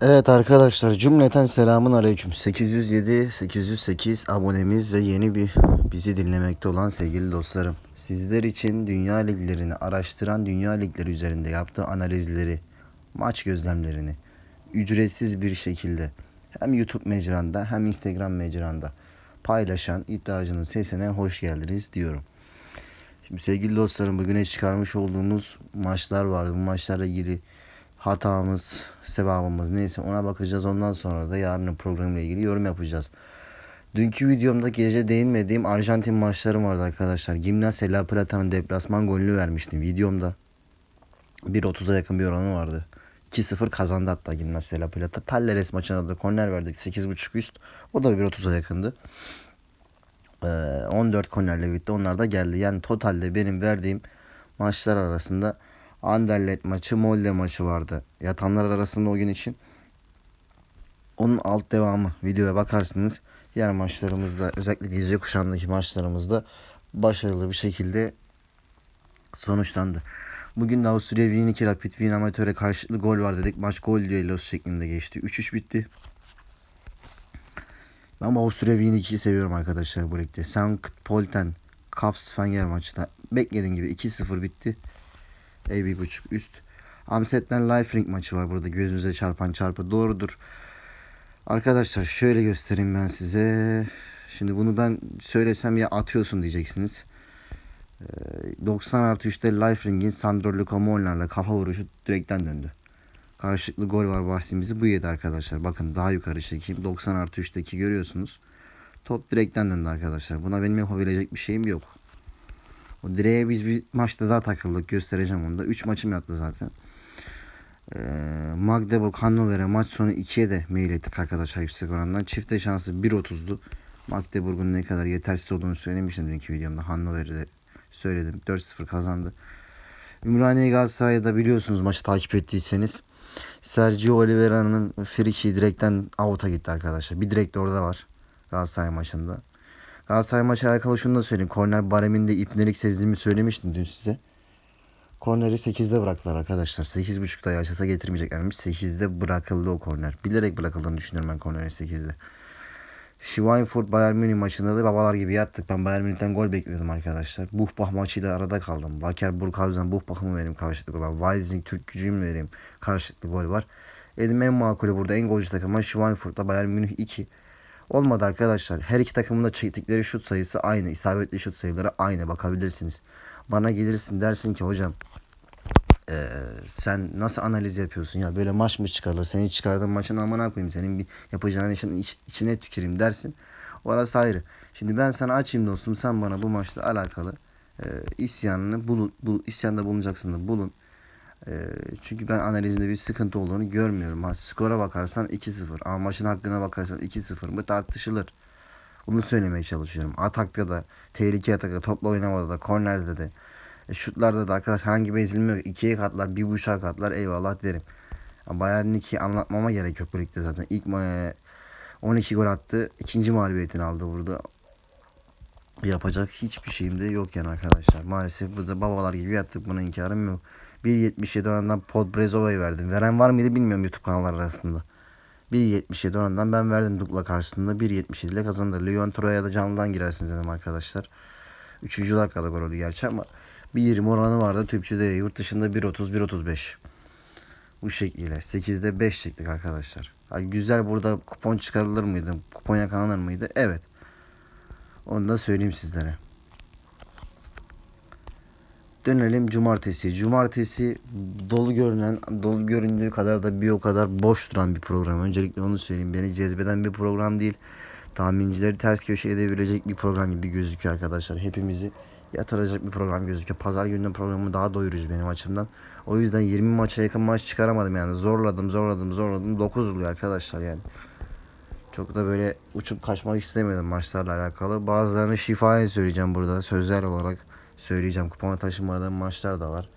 Evet arkadaşlar cümleten selamun aleyküm. 807 808 abonemiz ve yeni bir bizi dinlemekte olan sevgili dostlarım. Sizler için dünya liglerini araştıran dünya ligleri üzerinde yaptığı analizleri, maç gözlemlerini ücretsiz bir şekilde hem YouTube mecranda hem Instagram mecranda paylaşan iddiacının sesine hoş geldiniz diyorum. Şimdi sevgili dostlarım bugüne çıkarmış olduğumuz maçlar vardı. Bu maçlarla ilgili hatamız, sevabımız neyse ona bakacağız. Ondan sonra da yarının programıyla ilgili yorum yapacağız. Dünkü videomda gece değinmediğim Arjantin maçlarım vardı arkadaşlar. Gimnasia La Plata'nın deplasman golünü vermiştim videomda. 1.30'a yakın bir oranı vardı. 2-0 kazandı hatta Gimnasia La Plata. Talleres maçına da korner verdik 8.5 üst. O da 1.30'a yakındı. Ee, 14 kornerle bitti. Onlar da geldi. Yani totalde benim verdiğim maçlar arasında Anderlet maçı, Molde maçı vardı. Yatanlar arasında o gün için. Onun alt devamı videoya bakarsınız. Diğer maçlarımızda özellikle gece kuşağındaki maçlarımızda başarılı bir şekilde sonuçlandı. Bugün de Avusturya Wien 2 Rapid Wien amatöre karşılıklı gol var dedik. Maç gol düellosu şeklinde geçti. 3-3 bitti. Ben Avusturya Wien 2'yi seviyorum arkadaşlar bu ligde. Sankt Polten Kaps Fenger maçında beklediğim gibi 2-0 bitti. E bir buçuk üst. Amset'ten Life maçı var burada. Gözünüze çarpan çarpı doğrudur. Arkadaşlar şöyle göstereyim ben size. Şimdi bunu ben söylesem ya atıyorsun diyeceksiniz. Ee, 90 artı 3'te Life Ring'in Sandro Luca Molnar'la kafa vuruşu direkten döndü. Karşılıklı gol var bahsimizi bu yedi arkadaşlar. Bakın daha yukarı çekeyim. 90 artı 3'teki görüyorsunuz. Top direkten döndü arkadaşlar. Buna benim yapabilecek bir şeyim yok. O direğe biz bir maçta daha takıldık. Göstereceğim onu da. 3 maçım yattı zaten. Ee, Magdeburg Hannover'e maç sonu 2'ye de mail ettik arkadaşlar yüksek orandan. Çifte şansı 1.30'du. Magdeburg'un ne kadar yetersiz olduğunu söylemiştim dünkü videomda. Hannover'i de söyledim. 4-0 kazandı. Ümraniye Galatasaray'da da biliyorsunuz maçı takip ettiyseniz. Sergio Oliveira'nın friki direkten out'a gitti arkadaşlar. Bir direkt orada var. Galatasaray maçında. Galatasaray maçı alakalı şunu da söyleyeyim. Korner bareminde ipnelik sezdiğimi söylemiştim dün size. Korneri 8'de bıraktılar arkadaşlar. 8.5'da yaşasa getirmeyeceklermiş. 8'de bırakıldı o korner. Bilerek bırakıldığını düşünüyorum ben korneri 8'de. Schweinfurt Bayern Münih maçında da babalar gibi yattık. Ben Bayern Münih'ten gol bekliyordum arkadaşlar. Buchbach maçıyla arada kaldım. Wacker Burghausen Buchbach'ı mı vereyim karşılıklı gol var. Weizing Türk gücü mü vereyim karşılıklı gol var. Dedim en makulü burada en golcü takım Schweinfurt'ta Bayern Münih 2. Olmadı arkadaşlar. Her iki takımın da çektikleri şut sayısı aynı. İsabetli şut sayıları aynı. Bakabilirsiniz. Bana gelirsin dersin ki hocam ee, sen nasıl analiz yapıyorsun ya böyle maç mı çıkarılır senin çıkardığın maçın amına koyayım senin bir yapacağın işin iç, içine tüküreyim dersin orası ayrı şimdi ben sana açayım dostum sen bana bu maçla alakalı e, isyanını bul, bul isyanda bulunacaksın da bulun e, çünkü ben analizimde bir sıkıntı olduğunu görmüyorum ha, skora bakarsan 2-0 ama maçın hakkına bakarsan 2-0 bu tartışılır bunu söylemeye çalışıyorum atakta da tehlike atakta topla oynamada da kornerde de e, şutlarda da arkadaş herhangi bir ezilme yok. İkiye katlar, bir buçuğa katlar eyvallah derim. Bayern 2 anlatmama gerek yok bu ligde zaten. İlk e, 12 gol attı. ikinci mağlubiyetini aldı burada. Yapacak hiçbir şeyim de yok yani arkadaşlar. Maalesef burada babalar gibi yattık. Buna inkarım yok. 1.77 oranından Podbrezova'yı verdim. Veren var mıydı bilmiyorum YouTube kanalları arasında. 1.77 oranından ben verdim Dukla karşısında. 1.77 ile kazandı. Lyon Troya'ya da canlıdan girersiniz dedim arkadaşlar. Üçüncü dakikada gol oldu gerçi ama bir 20 oranı vardı. Tüpçüde yurt dışında 1.30 1.35. Bu şekilde. 8'de 5 çektik arkadaşlar. Ha, güzel burada kupon çıkarılır mıydı? Kupon yakalanır mıydı? Evet. Onu da söyleyeyim sizlere. Dönelim cumartesi. Cumartesi dolu görünen, dolu göründüğü kadar da bir o kadar boş duran bir program. Öncelikle onu söyleyeyim. Beni cezbeden bir program değil. Tahmincileri ters köşe edebilecek bir program gibi gözüküyor arkadaşlar. Hepimizi yatıracak bir program gözüküyor. Pazar gününün programı daha doyurucu benim açımdan. O yüzden 20 maça yakın maç çıkaramadım yani. Zorladım, zorladım, zorladım. 9 oluyor arkadaşlar yani. Çok da böyle uçup kaçmak istemedim maçlarla alakalı. Bazılarını şifaya söyleyeceğim burada. Sözler olarak söyleyeceğim. Kupona taşımadığım maçlar da var.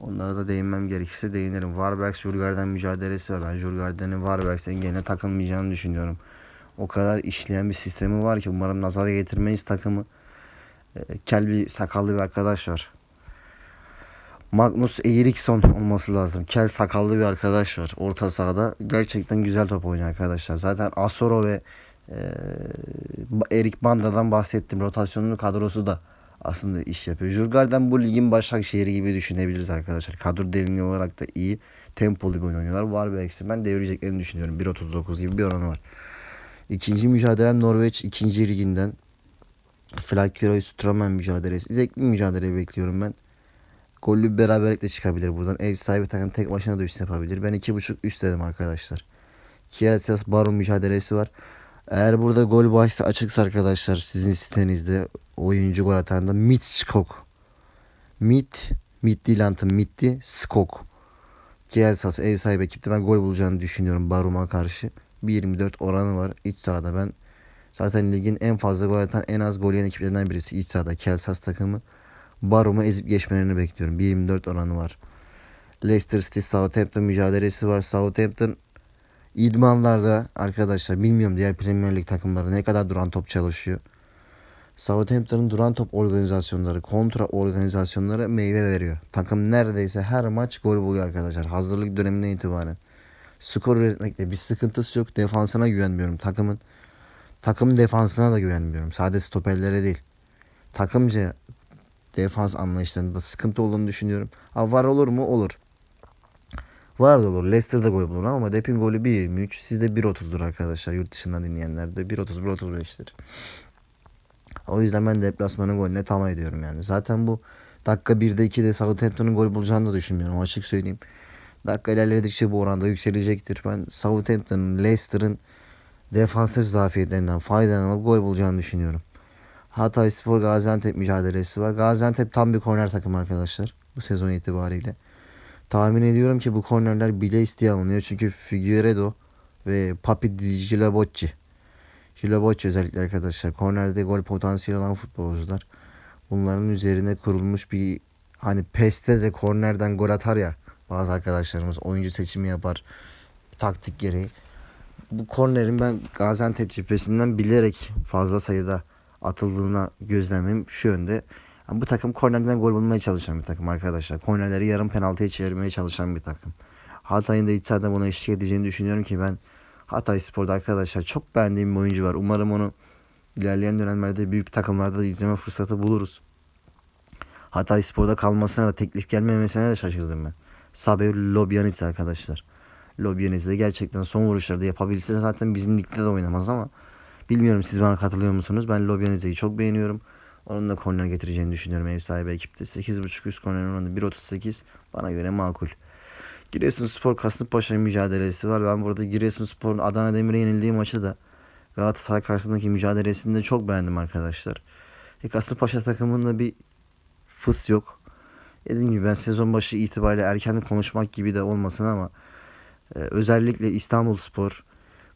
Onlara da değinmem gerekirse değinirim. Warbergs Jurgarden mücadelesi var. Ben Jurgarden'in Warbergs engeline takılmayacağını düşünüyorum. O kadar işleyen bir sistemi var ki umarım nazara getirmeyiz takımı. Kel bir sakallı bir arkadaş var. Magnus Eriksson olması lazım. Kel sakallı bir arkadaş var orta sahada. Gerçekten güzel top oynuyor arkadaşlar. Zaten Asoro ve e, Erik Banda'dan bahsettim. Rotasyonlu kadrosu da aslında iş yapıyor. Jurgarden bu ligin Başakşehir'i gibi düşünebiliriz arkadaşlar. Kadro derinliği olarak da iyi. Tempolu bir oyun oynuyorlar. Var bir eksi. Ben devireceklerini düşünüyorum. 1.39 gibi bir oranı var. İkinci mücadele Norveç ikinci liginden. Flakkeroy Stroman mücadelesi. Zevkli mücadele bekliyorum ben. Gollü bir beraberlikle çıkabilir buradan. Ev sahibi takım tek başına da üst yapabilir. Ben 2.5 üst dedim arkadaşlar. Kielsias Baron mücadelesi var. Eğer burada gol bahsi açıksa arkadaşlar sizin sitenizde oyuncu gol atanda Mit Skok. Mit, Mit değil antım Mitti Skok. Kielsias ev sahibi ekipte ben gol bulacağını düşünüyorum Barum'a karşı. 1.24 oranı var iç sahada ben. Zaten ligin en fazla gol atan en az gol yiyen ekiplerinden birisi iç sahada Kielsias takımı. Barum'u ezip geçmelerini bekliyorum. 1.24 oranı var. Leicester City Southampton mücadelesi var. Southampton idmanlarda arkadaşlar bilmiyorum diğer Premier Lig takımları ne kadar duran top çalışıyor. Southampton'ın duran top organizasyonları, kontra organizasyonları meyve veriyor. Takım neredeyse her maç gol buluyor arkadaşlar. Hazırlık döneminden itibaren. Skor üretmekte bir sıkıntısı yok. Defansına güvenmiyorum. Takımın takımın defansına da güvenmiyorum. Sadece stoperlere değil. Takımca defans anlayışlarında sıkıntı olduğunu düşünüyorum. Ha var olur mu? Olur. Var da olur. Leicester'da gol bulur ama Depin golü 1.23. Sizde 1.30'dur arkadaşlar. Yurt dışından dinleyenler de 1.30 1.35'tir. O yüzden ben deplasmanın golüne tamam ediyorum yani. Zaten bu dakika 1'de 2'de Southampton'un gol bulacağını da düşünmüyorum. Açık söyleyeyim. Dakika ilerledikçe bu oranda yükselecektir. Ben Southampton'ın, Leicester'ın defansif zafiyetlerinden faydalanıp gol bulacağını düşünüyorum. Hatay Spor Gaziantep mücadelesi var. Gaziantep tam bir korner takım arkadaşlar. Bu sezon itibariyle. Tahmin ediyorum ki bu kornerler bile isteye alınıyor. Çünkü Figueredo ve Papi Gilabocci. Gilabocci özellikle arkadaşlar. Kornerde gol potansiyeli olan futbolcular. Bunların üzerine kurulmuş bir hani PES'te de kornerden gol atar ya. Bazı arkadaşlarımız oyuncu seçimi yapar. Taktik gereği. Bu kornerin ben Gaziantep cephesinden bilerek fazla sayıda atıldığına gözlemim şu yönde. Bu takım kornerden gol bulmaya çalışan bir takım arkadaşlar. Kornerleri yarım penaltıya çevirmeye çalışan bir takım. Hatay'ın da içeride buna eşlik edeceğini düşünüyorum ki ben Hatay Spor'da arkadaşlar çok beğendiğim bir oyuncu var. Umarım onu ilerleyen dönemlerde büyük takımlarda da izleme fırsatı buluruz. Hatay Spor'da kalmasına da teklif gelmemesine de şaşırdım ben. Sabio Lobyanis arkadaşlar. Lobyanis de gerçekten son vuruşlarda yapabilse zaten bizim ligde de oynamaz ama bilmiyorum siz bana katılıyor musunuz? Ben Lobyanis'i çok beğeniyorum. Onun da korner getireceğini düşünüyorum ev sahibi ekipte. 8.5 üst korner oranı 1.38 bana göre makul. Giresunspor Kasımpaşa mücadelesi var. Ben burada Giresunspor'un Adana Demir'e yenildiği maçı da Galatasaray karşısındaki mücadelesini de çok beğendim arkadaşlar. E, Kasımpaşa takımında bir fıs yok. Dediğim gibi ben sezon başı itibariyle erken konuşmak gibi de olmasın ama e, özellikle İstanbulspor,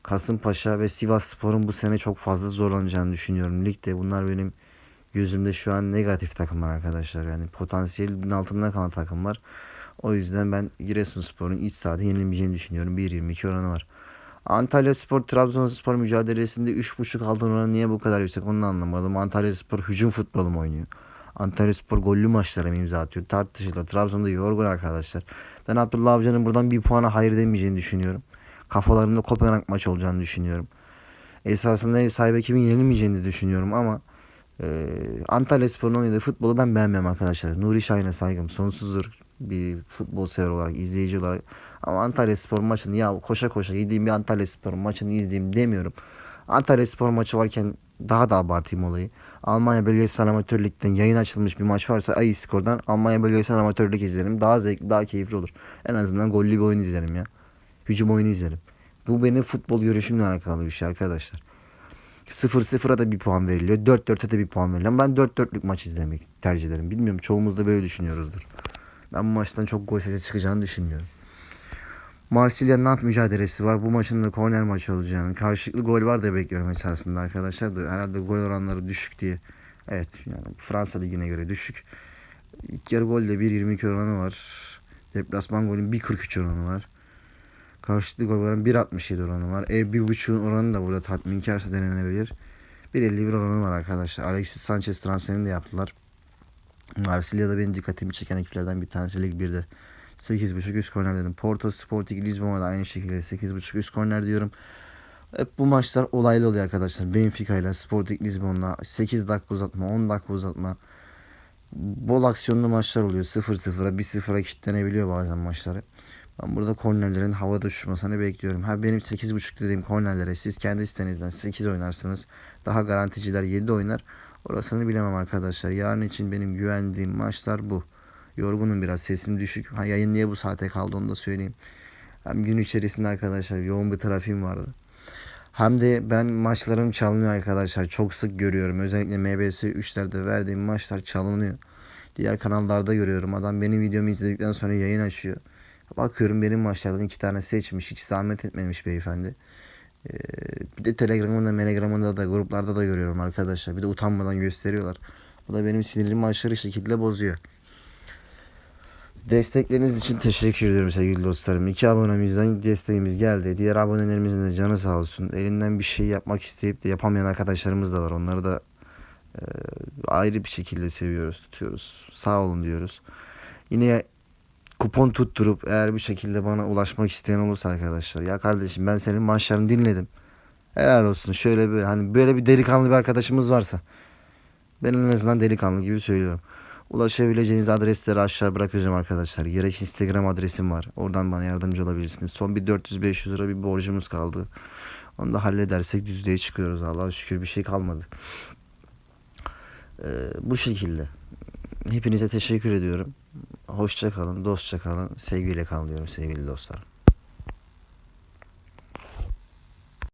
Kasımpaşa ve Sivasspor'un bu sene çok fazla zorlanacağını düşünüyorum ligde. Bunlar benim gözümde şu an negatif takımlar arkadaşlar. Yani potansiyelin altında kalan takımlar. O yüzden ben Giresunspor'un iç sahada yenilmeyeceğini düşünüyorum. 1.22 oranı var. Antalya Spor Trabzonspor mücadelesinde 3.5 altın oranı niye bu kadar yüksek onu anlamadım. Antalya Spor hücum futbolu mu oynuyor? Antalya Spor gollü maçlara imza atıyor? Tartışılır. Trabzon'da yorgun arkadaşlar. Ben Abdullah Avcı'nın buradan bir puana hayır demeyeceğini düşünüyorum. Kafalarında Kopenhag maç olacağını düşünüyorum. Esasında ev sahibi kimin yenilmeyeceğini düşünüyorum ama ee, Antalya Spor'un oynadığı futbolu ben beğenmem arkadaşlar. Nuri Şahin'e saygım sonsuzdur bir futbol sever olarak, izleyici olarak. Ama Antalya Spor maçını ya koşa koşa gideyim bir Antalya Spor maçını izleyeyim demiyorum. Antalya Spor maçı varken daha da abartayım olayı. Almanya Bölgesel Amatör Lig'den yayın açılmış bir maç varsa Ay Skor'dan Almanya Bölgesel Amatör Lig izlerim. Daha zevkli, daha keyifli olur. En azından gollü bir oyun izlerim ya. Hücum oyunu izlerim. Bu benim futbol görüşümle alakalı bir şey arkadaşlar. 0-0'a da bir puan veriliyor. 4-4'e de bir puan veriliyor. Ben 4-4'lük maç izlemek tercih ederim. Bilmiyorum çoğumuz da böyle düşünüyoruzdur. Ben bu maçtan çok gol sesi çıkacağını düşünmüyorum. Marsilya Nant mücadelesi var. Bu maçın da korner maçı olacağını. Karşılıklı gol var da bekliyorum esasında arkadaşlar. Da herhalde gol oranları düşük diye. Evet yani Fransa ligine göre düşük. İlk yarı golde 1.22 oranı var. Deplasman golün 1.43 oranı var. Karşılıklı gol oranı 1.67 oranı var. E 1.5'un oranı da burada tatminkarsa denenebilir. 1.51 oranı var arkadaşlar. Alexis Sanchez transferini de yaptılar. Marsilya'da benim dikkatimi çeken ekiplerden bir tanesi Lig 1'de. 8.5 üst korner dedim. Porto Sporting Lisbon'a da aynı şekilde 8.5 üst korner diyorum. Hep bu maçlar olaylı oluyor arkadaşlar. Benfica ile Sporting Lisbon'la 8 dakika uzatma, 10 dakika uzatma. Bol aksiyonlu maçlar oluyor. 0-0'a, 1-0'a kilitlenebiliyor bazen maçları. Ben burada kornerlerin havada uçuşmasını bekliyorum. Ha benim 8.5 dediğim kornerlere siz kendi sitenizden 8 oynarsınız. Daha garanticiler 7 oynar. Orasını bilemem arkadaşlar. Yarın için benim güvendiğim maçlar bu. Yorgunum biraz sesim düşük. Ha yayın niye bu saate kaldı onu da söyleyeyim. Hem gün içerisinde arkadaşlar yoğun bir trafiğim vardı. Hem de ben maçlarım çalınıyor arkadaşlar. Çok sık görüyorum. Özellikle MBS 3'lerde verdiğim maçlar çalınıyor. Diğer kanallarda görüyorum. Adam benim videomu izledikten sonra yayın açıyor. Bakıyorum benim maçlardan iki tane seçmiş. Hiç zahmet etmemiş beyefendi. Ee, bir de Telegram'ında, Telegram'ında da gruplarda da görüyorum arkadaşlar. Bir de utanmadan gösteriyorlar. Bu da benim sinirimi aşırı şekilde bozuyor. Destekleriniz için teşekkür ediyorum sevgili dostlarım. İki abonemizden desteğimiz geldi. Diğer abonelerimizin de canı sağ olsun. Elinden bir şey yapmak isteyip de yapamayan arkadaşlarımız da var. Onları da e, ayrı bir şekilde seviyoruz, tutuyoruz. Sağ olun diyoruz. Yine kupon tutturup eğer bir şekilde bana ulaşmak isteyen olursa arkadaşlar. Ya kardeşim ben senin maçlarını dinledim. Helal olsun. Şöyle bir hani böyle bir delikanlı bir arkadaşımız varsa. Ben en azından delikanlı gibi söylüyorum. Ulaşabileceğiniz adresleri aşağı bırakacağım arkadaşlar. Gerek Instagram adresim var. Oradan bana yardımcı olabilirsiniz. Son bir 400-500 lira bir borcumuz kaldı. Onu da halledersek düzlüğe çıkıyoruz. Allah'a şükür bir şey kalmadı. Ee, bu şekilde. Hepinize teşekkür ediyorum. Hoşça kalın, dostça kalın, sevgiyle kalın diyorum sevgili dostlar.